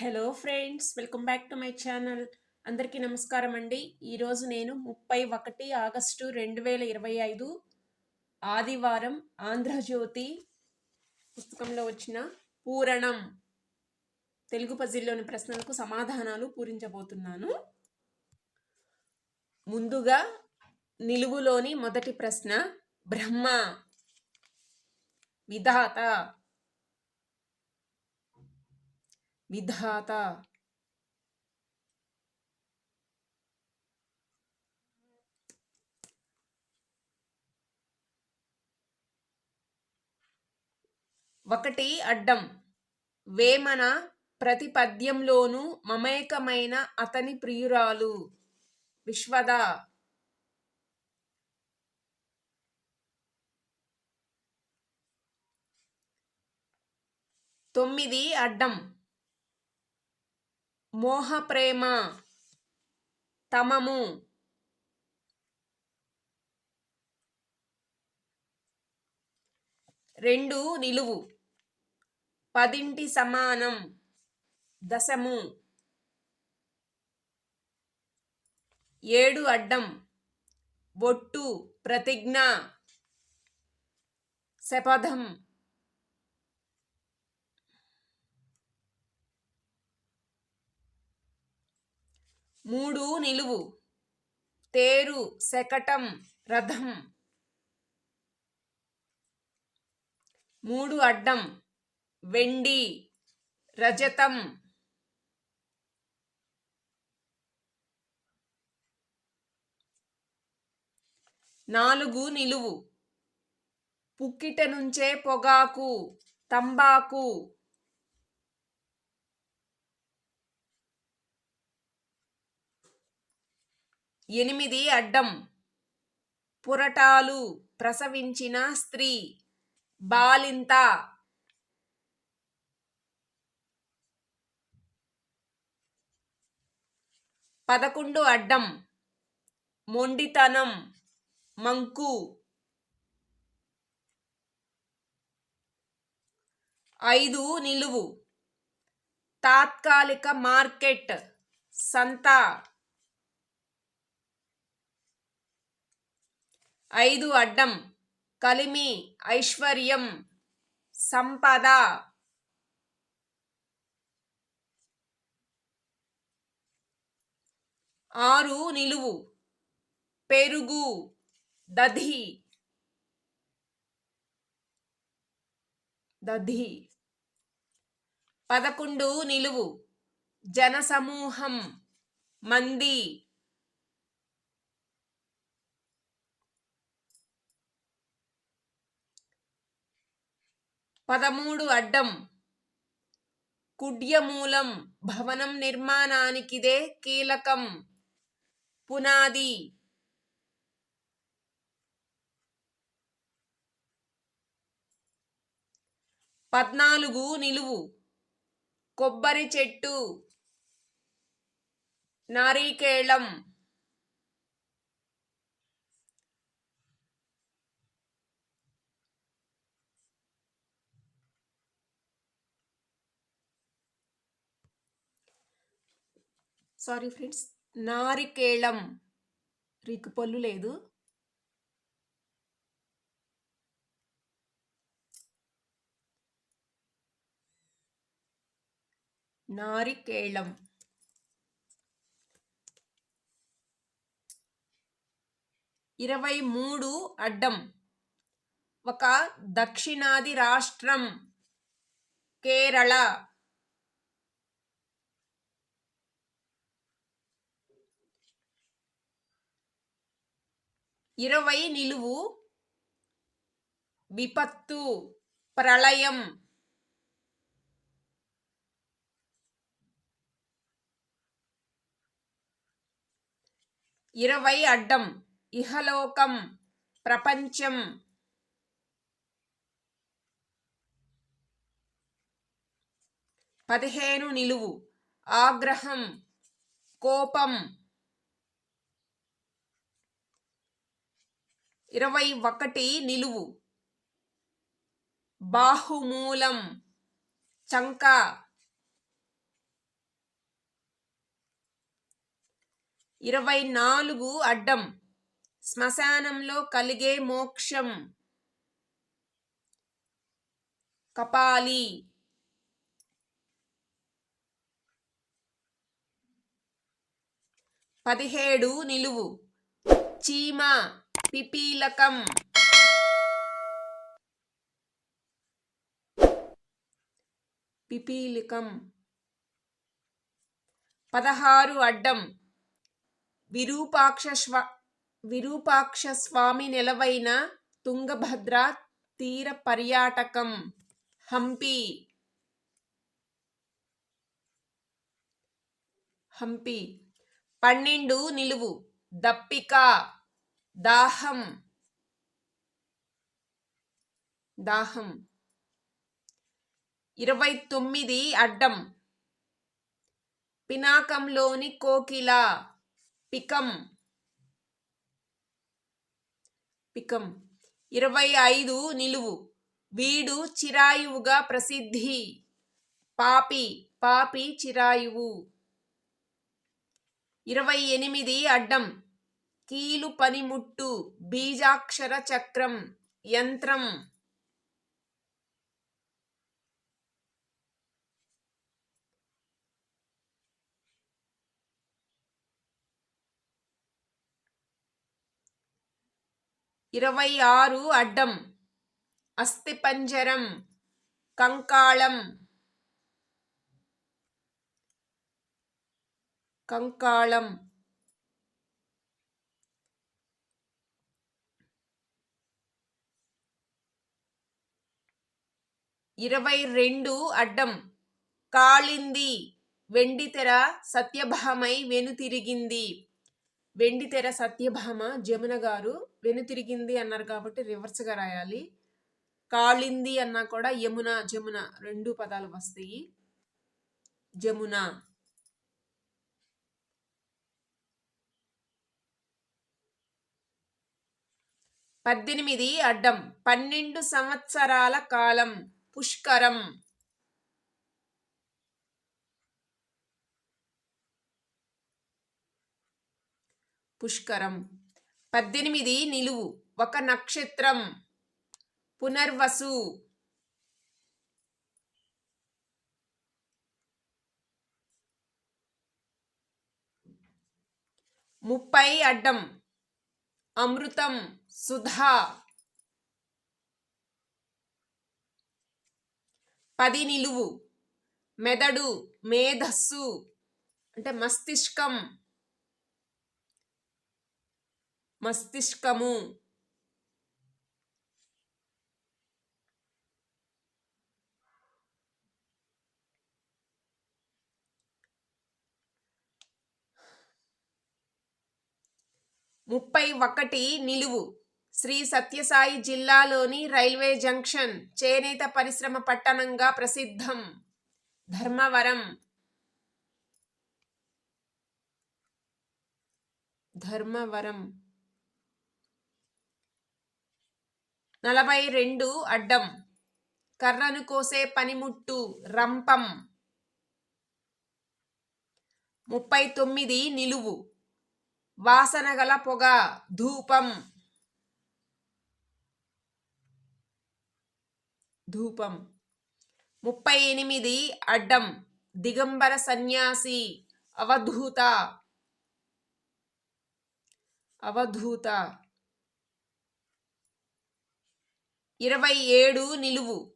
Hello friends welcome back to my channel. అందరికీ నమస్కారం అండి. ఈరోజు నేను ముప్పై ఒకటి ఆగస్టు రెండు వేల ఇరవై ఐదు ఆదివారం ఆంధ్రజ్యోతి పుస్తకంలో వచ్చిన పూరణం తెలుగు పజిల్లోని ప్రశ్నలకు సమాధానాలు పూరించబోతున్నాను. ముందుగా నిలువులోని మొదటి ప్రశ్న బ్రహ్మ విధాత. విధాత. ఒకటి అడ్డం. వేమన ప్రతి పద్యంలోనూ మమేకమైన అతని ప్రియురాలు. విశ్వద. తొమ్మిది అడ్డం. మోహ ప్రేమ తమము. రెండు నిలువు. పదింటి సమానం. దశము. ఏడు అడ్డం. బొట్టు ప్రతిజ్ఞ. శపథం. మూడు నిలువు. తేరు శకటం రథం. మూడు అడ్డం. వెండి రజతం. నాలుగు నిలువు. పుక్కిట నుంచే పొగాకు తంబాకు. ఎనిమిది అడ్డం. పురటాలు ప్రసవించిన స్త్రీ. బాలింత. పదకొండు అడ్డం. మొండితనం. మంకు. ఐదు నిలువు. తాత్కాలిక మార్కెట్. సంత. ఐదు అడ్డం. కలిమి ఐశ్వర్యం సంపద. ఆరు నిలువు. పెరుగు దధి. దధి. పదకొండు నిలువు. జనసమూహం మంది. పదమూడు అడ్డం. కుడ్యమూలం భవనం నిర్మాణానికిదే కీలకం. పునాది. పద్నాలుగు నిలువు. కొబ్బరి చెట్టు. నారీకేళం. సారీ ఫ్రెండ్స్ నారికేళం రీకు పొల్లు లేదు. నారికేళం. ఇరవై మూడు అడ్డం. ఒక దక్షిణాది రాష్ట్రం కేరళ. ఇరవై నిలువు విపత్తు ప్రళయం. ఇరవై అడ్డం ఇహలోకం ప్రపంచం. పదిహేను నిలువు ఆగ్రహం కోపం. ఇరవై ఒకటి నిలువు. బాహుమూలం చంక. ఇరవై నాలుగు అడ్డం. శ్మశానంలో కలిగే మోక్షం. కపాలి. పదిహేడు నిలువు. చీమా. పిపీలకం. పిపీలికం. పదహారు అడ్డం. విరూపాక్ష విరూపాక్ష స్వామి నెలవైన తుంగభద్ర తీర పర్యాటకం. హంపి. హంపి. పన్నెండు నిలువు. దప్పిక. దాహం. దాహం. ఇరవై తొమ్మిది అడ్డం. పినాకంలోని కోకిల. పికం. పికం. ఇరవై ఐదు నిలువు. వీడు చిరాయువుగా ప్రసిద్ధి. పాపి. పాపి చిరాయువు. ఇరవై ఎనిమిది అడ్డం. కీలు పనిముట్టు బీజాక్షర చక్రం యంత్రం. ఇరవై ఆరు అడ్డం అస్థిపంజరం కంకాళం. కంకాళం. ఇరవై రెండు అడ్డం. కాళింది. వెండితెర సత్యభామై వెనుతిరిగింది. వెండితెర సత్యభామ జమున గారు వెనుతిరిగింది అన్నారు కాబట్టి రివర్స్గా రాయాలి. కాళింది అన్నా కూడా యమున జమున రెండు పదాలు వస్తాయి. జమున. పద్దెనిమిది అడ్డం. పన్నెండు సంవత్సరాల కాలం. పుష్కరం. పుష్కరం. పద్దెనిమిది నిలువు ఒక నక్షత్రం. పునర్వసు. ముప్పై అడ్డం అమృతం సుధా. పది నిలువు. మెదడు మేధస్సు అంటే మస్తిష్కం. మస్తిష్కము. ముప్పై ఒకటి నిలువు. శ్రీ సత్యసాయి జిల్లాలోని రైల్వే జంక్షన్ చేనేత పరిశ్రమ పట్టణంగా ప్రసిద్ధం. ధర్మవరం. ధర్మవరం. నలభై రెండు అడ్డం. కర్రను కోసే పనిముట్టు రంపం. ముప్పై తొమ్మిది నిలువు. వాసనగల పొగ ధూపం. ధూపం. ముప్పై ఎనిమిది అడ్డం. దిగంబర సన్యాసి. అవధూత. అవధూత. ఇరవై ఏడు నిలువు.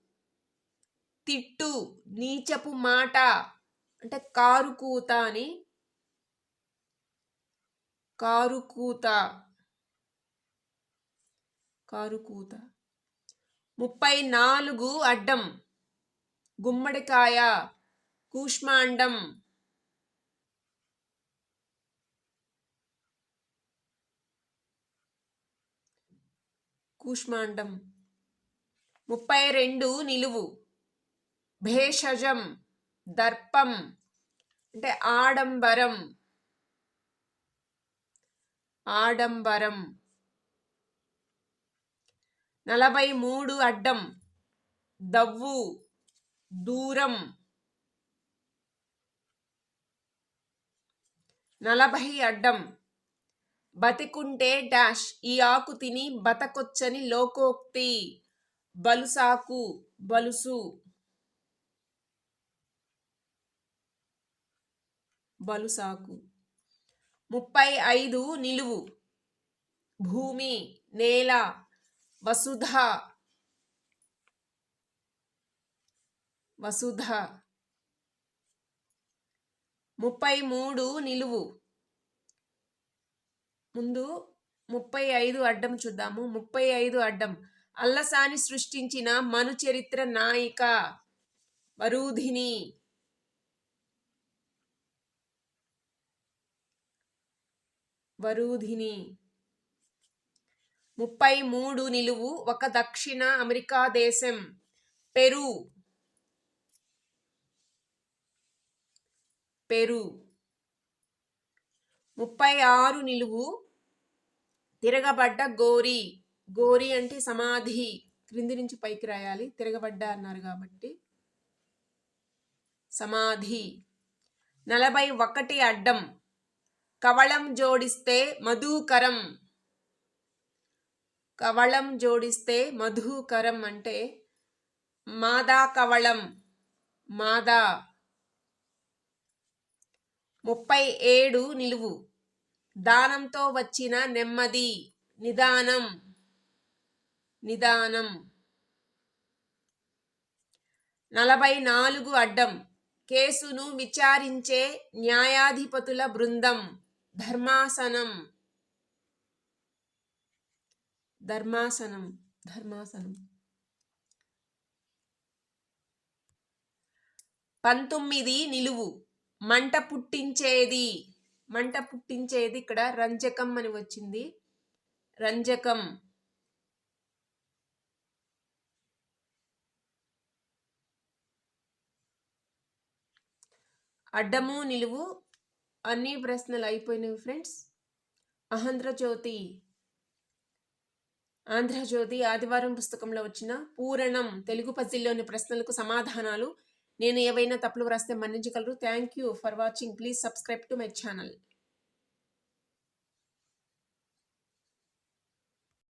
తిట్టు నీచపు మాట. అంటే కారు కూత అని. కారు కూత. కారు కూత. ముప్పై నాలుగు అడ్డం. గుమ్మడికాయ కూష్మాండం. కూష్మాండం. ముప్పై రెండు నిలువు. భేషజం దర్పం. అంటే ఆడంబరం. ఆడంబరం. నలభై మూడు అడ్డం దవ్వు దూరం. నలభై అడ్డం బతికుంటే డాష్. ఈ ఆకు తిని బతకొచ్చని లోకోక్తి. బలుసాకు బలుసు. బలుసాకు. ముప్పై ఐదు నిలువు. భూమి నేల. వసుధ. వసుధ. ముప్పై మూడు నిలువు. ముందు ముప్పై ఐదు అడ్డం చూద్దాము. ముప్పై ఐదు అడ్డం. అల్లసాని సృష్టించిన మను చరిత్ర నాయిక వరూధిని. వరూధిని. ముప్పై మూడు నిలువు ఒక దక్షిణ అమెరికా దేశం పెరు. పెరు. ముప్పై ఆరు నిలువు తిరగబడ్డ గోరి. గోరి అంటే సమాధి. క్రింది నుంచి పైకి రాయాలి. తిరగబడ్డ అన్నారు కాబట్టి. సమాధి. నలభై ఒకటి అడ్డం. కవళం జోడిస్తే మధుకరం. కవళం జోడిస్తే మధుకరం అంటే మాదా కవళం మాదా. ముప్పై ఏడు నిలువు. దానంతో వచ్చిన నెమ్మది నిదానం నిదానం. నలభై నాలుగు అడ్డం. కేసును విచారించే న్యాయాధిపతుల బృందం ధర్మాసనం. ధర్మాసనం ధర్మాసనం. పంతొమ్మిది నిలువు. మంట పుట్టించేది. మంట పుట్టించేది ఇక్కడ రంజకం అని వచ్చింది. రంజకం. అడ్డము నిలువు. అన్ని ప్రశ్నలు అయిపోయినవి ఫ్రెండ్స్ ఆంధ్రజ్యోతి ఆంధ్రజ్యోతి ఆదివారం పుస్తకంలో వచ్చిన పూరణం తెలుగు పజిల్లోని ప్రశ్నలకు సమాధానాలు. నేను ఏవైనా తప్పులు వ్రాస్తే మన్నించగలరు. Thank you for watching please subscribe to my channel